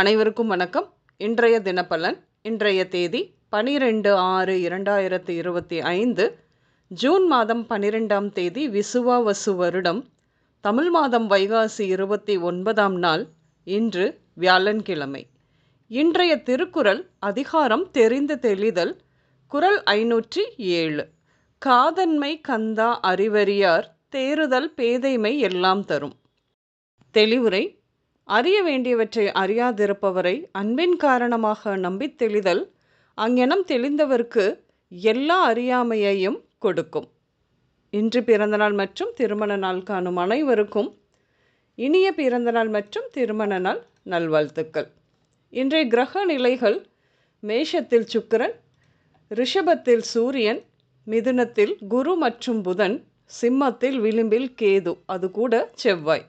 அனைவருக்கும் வணக்கம். இன்றைய தினப்பலன் இன்றைய தேதி பனிரெண்டு ஆறு இரண்டாயிரத்தி இருபத்தி ஐந்து ஜூன் மாதம் பனிரெண்டாம் தேதி விசுவாவசு வருடம் தமிழ் மாதம் வைகாசி இருபத்தி ஒன்பதாம் நாள் இன்று வியாழன்கிழமை. இன்றைய திருக்குறள் அதிகாரம் தெரிந்து தெளிதல் குரல் ஐநூற்றி ஏழு. காதன்மை கந்தா அறிவறியார் தேறுதல் பேதைமை எல்லாம் தரும். தெளிவுரை அறிய வேண்டியவற்றை அறியாதிருப்பவரை அன்பின் காரணமாக நம்பி தெளிதல் அங்ஙனம் தெளிந்தவர்க்கு எல்லா அறியாமையையும் கொடுக்கும். இன்று பிறந்தநாள் மற்றும் திருமண நாள் காணும் அனைவருக்கும் இனிய பிறந்தநாள் மற்றும் திருமண நாள் நல்வாழ்த்துக்கள். இன்றைய கிரக நிலைகள் மேஷத்தில் சுக்கரன் ரிஷபத்தில் சூரியன் மிதுனத்தில் குரு மற்றும் புதன் சிம்மத்தில் விளிம்பில் கேது அது கூட செவ்வாய்.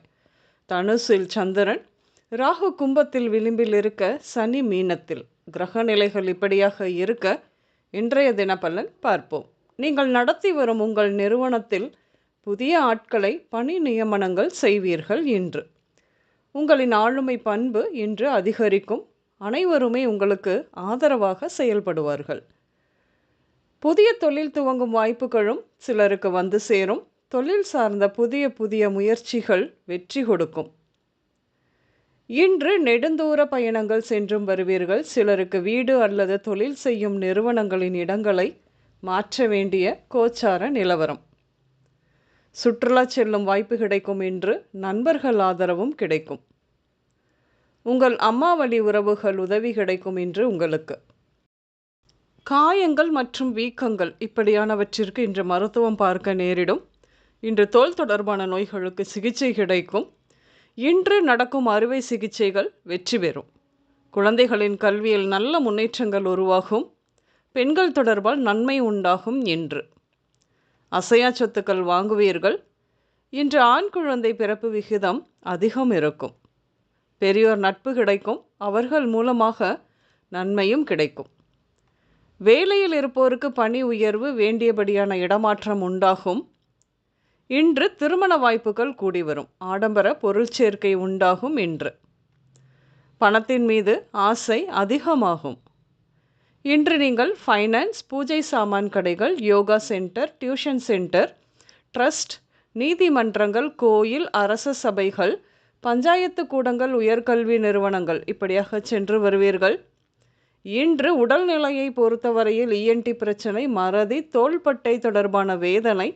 தனுசில் சந்திரன் ராகு கும்பத்தில் விளிம்பில் இருக்க சனி மீனத்தில் கிரக நிலைகள் இப்படியாக இருக்க இன்றைய தினப்பலன் பார்ப்போம். நீங்கள் நடத்தி வரும் உங்கள் நிறுவனத்தில் புதிய ஆட்களை பணி நியமனங்கள் செய்வீர்கள் இன்று. உங்களின் ஆளுமை பண்பு இன்று அதிகரிக்கும். அனைவருமே உங்களுக்கு ஆதரவாக செயல்படுவார்கள். புதிய தொழில் துவங்கும் வாய்ப்புகளும் சிலருக்கு வந்து சேரும். தொழில் சார்ந்த புதிய புதிய முயற்சிகள் வெற்றி கொடுக்கும். இன்று நெடுந்தூர பயணங்கள் சென்றும் வருவீர்கள். சிலருக்கு வீடு அல்லது தொழில் செய்யும் நிறுவனங்களின் இடங்களை மாற்ற வேண்டிய கோச்சார நிலவரம். சுற்றுலா செல்லும் வாய்ப்பு கிடைக்கும் என்று நண்பர்கள் ஆதரவும் கிடைக்கும். உங்கள் அம்மா வழி உறவுகள் உதவி கிடைக்கும் என்று உங்களுக்கு. காயங்கள் மற்றும் வீக்கங்கள் இப்படியானவற்றிற்கு இன்று மருத்துவம் பார்க்க நேரிடும். இன்று தோல் தொடர்பான நோய்களுக்கு சிகிச்சை கிடைக்கும். இன்று நடக்கும் அறுவை சிகிச்சைகள் வெற்றி பெறும். குழந்தைகளின் கல்வியில் நல்ல முன்னேற்றங்கள் உருவாகும். பெண்கள் தொடர்பால் நன்மை உண்டாகும் என்று. அசையா சொத்துக்கள் வாங்குவீர்கள். இன்று ஆண் குழந்தை பிறப்பு விகிதம் அதிகம் இருக்கும். பெரியோர் நட்பு கிடைக்கும். அவர்கள் மூலமாக நன்மையும் கிடைக்கும். வேலையில் இருப்போருக்கு பணி உயர்வு வேண்டியபடியான இடமாற்றம் உண்டாகும். இன்று திருமண வாய்ப்புகள் கூடி வரும். ஆடம்பர பொருள் சேர்க்கை உண்டாகும் இன்று. பணத்தின் மீது ஆசை அதிகமாகும். இன்று நீங்கள் ஃபைனான்ஸ் பூஜை சாமான் கடைகள் yoga centre tuition centre trust நீதிமன்றங்கள் கோயில் அரச சபைகள் பஞ்சாயத்து கூடங்கள் உயர்கல்வி நிறுவனங்கள் இப்படியாக சென்று வருவீர்கள். இன்று உடல்நிலையை பொறுத்தவரையில் இஎன்டி பிரச்சனை மறதி தோள்பட்டை தொடர்பான வேதனை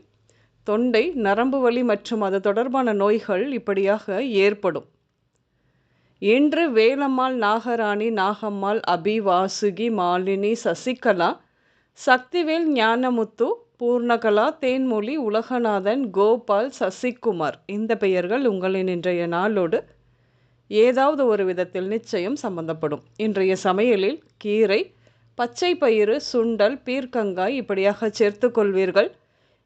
தொண்டை நரம்பு வலி மற்றும் அது தொடர்பான நோய்கள் இப்படியாக ஏற்படும். இன்று வேலம்மாள் நாகராணி நாகம்மாள் அபி வாசுகி மாலினி சசிகலா சக்திவேல் ஞானமுத்து பூர்ணகலா தேன்மொழி உலகநாதன் கோபால் சசிகுமார். இந்த பெயர்கள் உங்களின் இன்றைய நாளோடு ஏதாவது ஒரு விதத்தில் நிச்சயம் சம்பந்தப்படும். இன்றைய சமையலில் கீரை பச்சை பயிறு சுண்டல் பீர்க்கங்காய் இப்படியாக சேர்த்து கொள்வீர்கள்.